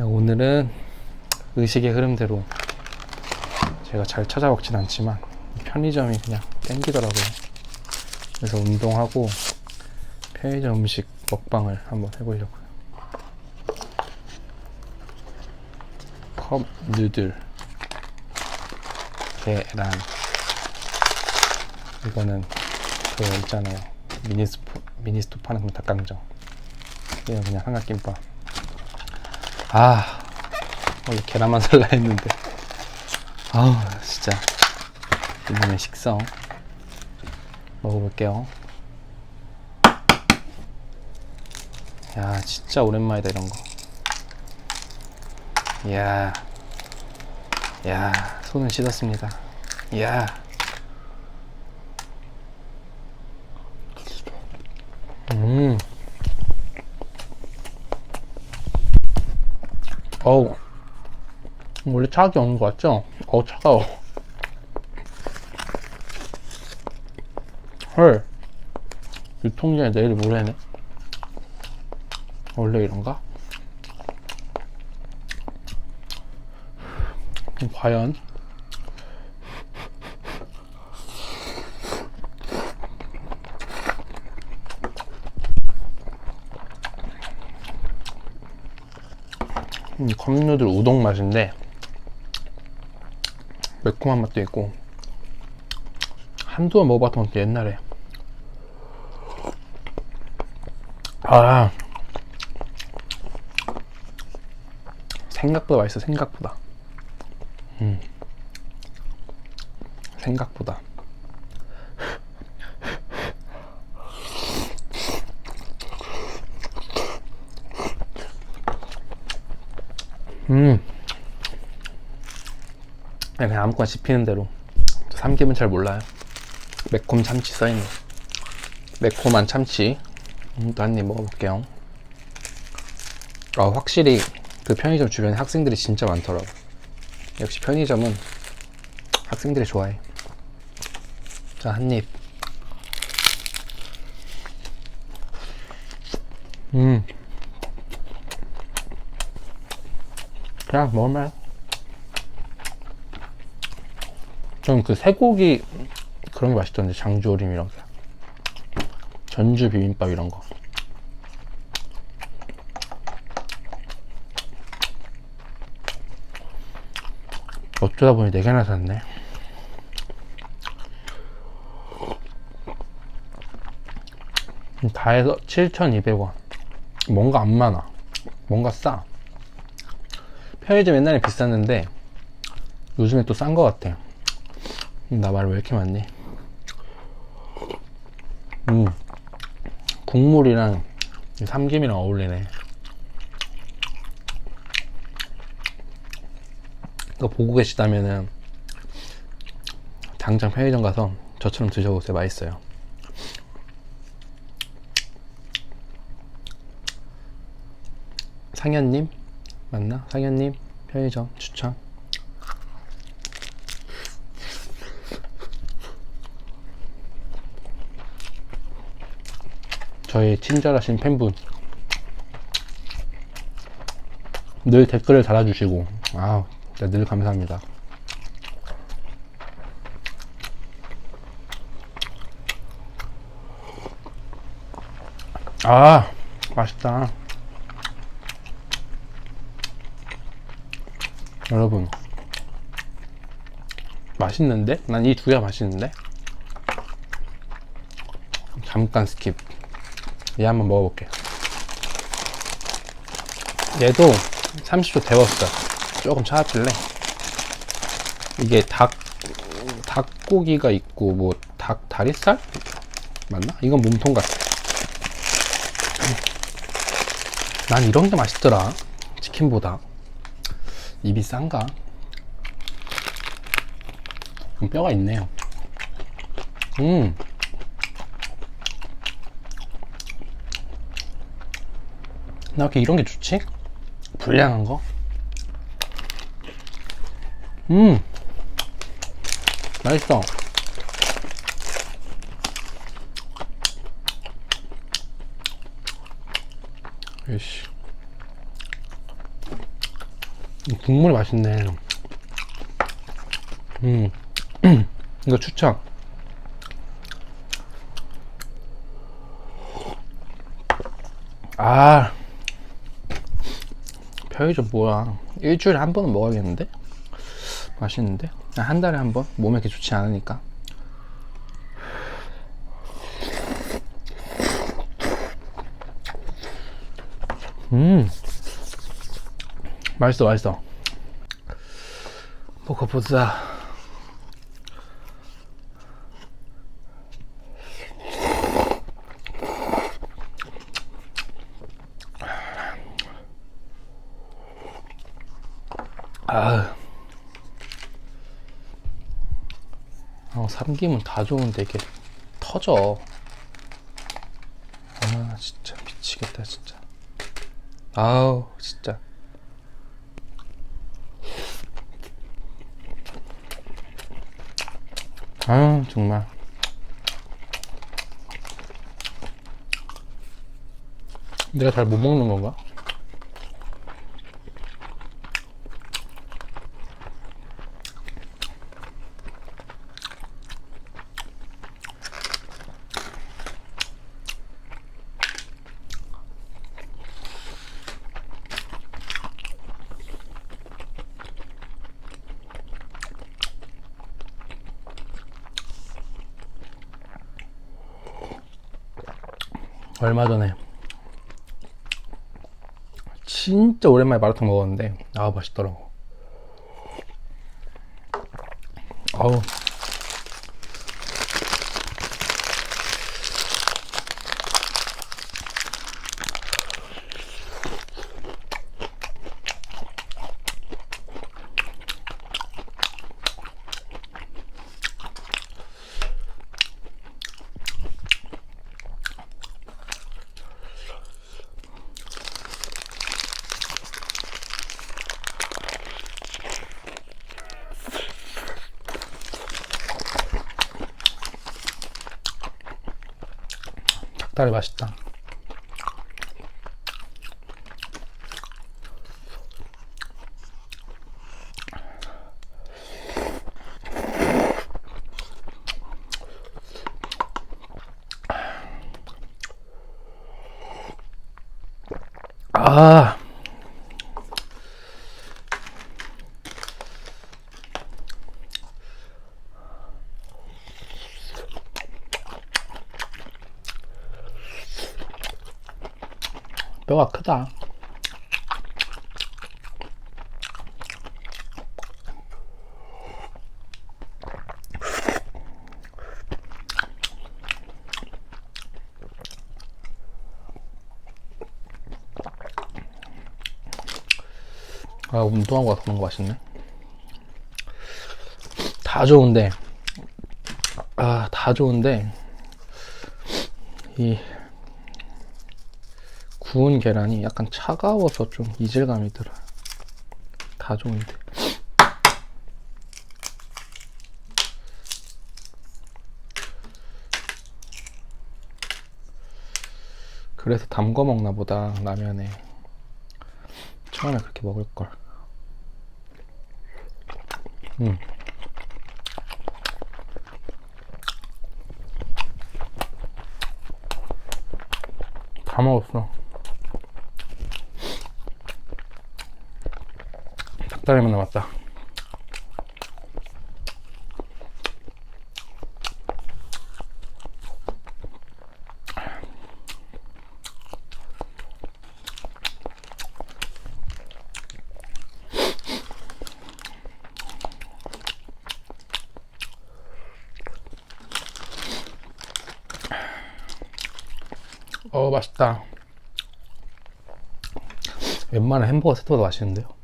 네, 오늘은 의식의 흐름대로 제가 잘 찾아먹진 않지만 편의점이 그냥 땡기더라고요. 그래서 운동하고 편의점 음식 먹방을 한번 해보려고요. 컵 누들, 계란. 이거는 그거 있잖아요. 미니스토 미니스토 파는 그 닭강정. 이건 그냥 삼각김밥. 아, 원래 계란만 살라 했는데. 아우, 진짜. 이번엔 식성. 먹어볼게요. 야, 진짜 오랜만이다, 이런 거. 이야. 야, 손은 씻었습니다. 이야. 음. 어우. 원래 차갑게 먹는 거 같죠? 어우, 차가워. 헐. 유통기한이 내일 모레네. 원래 이런가? 과연 컵누들 우동 맛인데 매콤한 맛도 있고 한두 번 먹어봤던 것도 옛날에. 아. 생각보다 맛있어 생각보다. 음. 생각보다 음. 그냥 아무거나 씹히는 대로. 삼김은 잘 몰라요. 매콤 참치 써있네. 매콤한 참치. 음, 또 한 입 먹어볼게요. 아 확실히 그 편의점 주변에 학생들이 진짜 많더라고. 역시 편의점은 학생들이 좋아해. 자 한 입. 음 그냥 먹을만 좀그 쇠고기 그런 게 맛있던데 장조림 이런 게 전주 비빔밥 이런 거. 어쩌다 보니 4개나 샀네. 다 해서 7,200원. 뭔가 안 많아. 뭔가 싸 편의점 옛날에 비쌌는데 요즘에 또싼거 같아 나 말 왜 이렇게 많니? 음 국물이랑 이 삼김이랑 어울리네. 이거 보고 계시다면은 당장 편의점 가서 저처럼 드셔보세요. 맛있어요. 상현님 맞나? 상현님 편의점 추천 저희 친절하신 팬분 늘 댓글을 달아주시고 아, 진짜 늘 감사합니다. 아, 맛있다. 여러분, 맛있는데? 난 이 두 개가 맛있는데? 잠깐 스킵. 얘 한번 먹어볼게. 얘도 30초 데웠어. 조금 차갑길래. 이게 닭, 닭고기가 있고, 뭐, 닭 다리살? 맞나? 이건 몸통 같아. 난 이런 게 맛있더라. 치킨보다. 입이 싼가? 음, 뼈가 있네요. 음. 나 이렇게 이런 게 좋지? 불량한 거? 음! 맛있어. 이씨. 이 국물이 맛있네. 음, 이거 추천. 아, 편의점 뭐야? 일주일에 한 번은 먹어야겠는데? 맛있는데? 한 달에 한 번? 몸에 그렇게 좋지 않으니까. 음, 맛있어, 맛있어. 먹어보자. 아, 어, 삼김은 다 좋은데 이게 터져. 아, 진짜 미치겠다, 진짜. 아우, 진짜. 아유, 정말. 내가 잘 못 먹는 건가? 얼마 전에 진짜 오랜만에 마라탕 먹었는데 아 맛있더라고. 아우 닭다리 맛있다. 아 뼈가 크다. 아, 운동하고 와서 그런 거 맛있네. 다 좋은데, 아, 다 좋은데, 이, 구운 계란이 약간 차가워서 좀 이질감이 들어요. 다 좋은데. 그래서 담궈 먹나 보다, 라면에. 처음에 그렇게 먹을 걸. 음. 다 먹었어. 닭다리만 남았다. 어 맛있다. 웬만한 햄버거 세트보다 맛있는데요?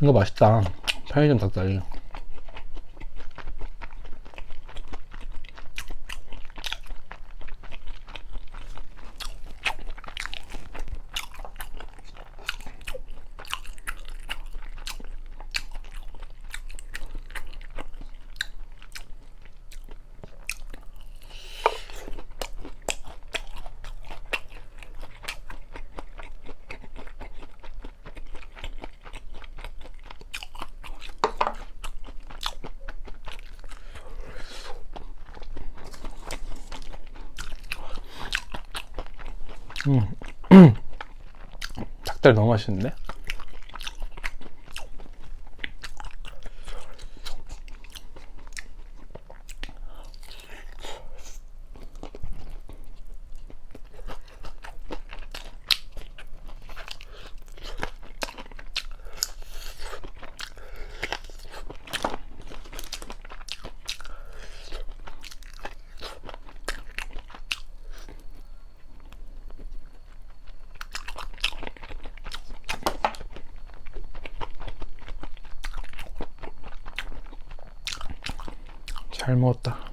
이거 맛있다. 편의점 닭다리. 닭다리 너무 맛있는데? 잘 먹었다.